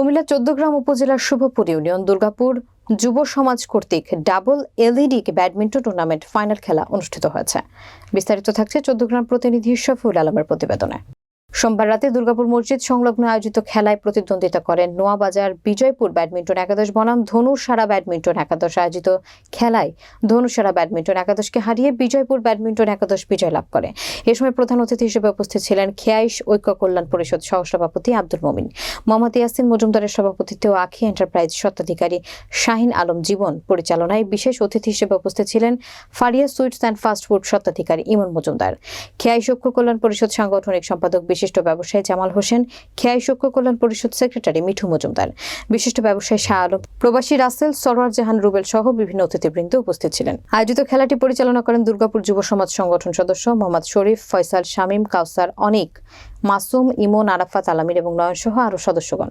কুমিল্লা চোদ্দগ্রাম উপজেলার শুভপুর ইউনিয়ন, দুর্গাপুর যুব সমাজ কর্তৃক double LED badminton tournament final খেলা অনুষ্ঠিত হয়েছে। বিস্তারিত থাকছে চোদ্দগ্রাম প্রতিনিধি শফিউল আলমের প্রতিবেদনে। সোমবার রাতে দুর্গাপুর মসজিদ সংলগ্ন আয়োজিত খেলায় প্রতিদ্বন্দ্বিতা করেন নোয়াবাজার বিজয়পুর ব্যাডমিন্টন একাদশ বনাম ধনুসারা ব্যাডমিন্টন একাদশ আয়োজিত খেলায় ধনুসারা ব্যাডমিন্টন একাদশকে হারিয়ে বিজয়পুর ব্যাডমিন্টন একাদশ বিজয় লাভ করে। এ সময় প্রধান অতিথি হিসেবে উপস্থিত ছিলেন খেয়াইশ ঐক্য কল্যাণ পরিষদ সহসভাপতি আব্দুল মমিন, মোহাম্মদ ইয়াসিন মজুমদারের সভাপতিত্বে ও আখি এন্টারপ্রাইজ স্বত্বাধিকারী শাহিন আলম জীবন, পরিচালনায় বিশেষ অতিথি হিসেবে উপস্থিত ছিলেন Faria sweets and fast food স্বত্বাধিকারী ইমন মজুমদার। খেয়াইশ ঐক্য কল্যাণ পরিষদ সাংগঠনিক সম্পাদক বিশিষ্ট ব্যবসায়ী জামাল হোসেন, খেয়াই সক্য কল্যাণ পরিষদ সেক্রেটারি মিঠু মজুমদার। বিশিষ্ট ব্যবসায়ী শাহ আলম, প্রবাসী রাসেল সরোয়ার জাহান, রুবেল সহ বিভিন্ন অতিথিবৃন্দ উপস্থিত ছিলেন। আয়োজিত খেলাটি পরিচালনা করেন দুর্গাপুর যুব সমাজ সংগঠন সদস্য মোহাম্মদ শরীফ, ফয়সাল শামীম, কাউসার অনেক, মাসুম, ইমন, আরাফাত আলামির এবং নয়ন সহ আরও সদস্যগণ।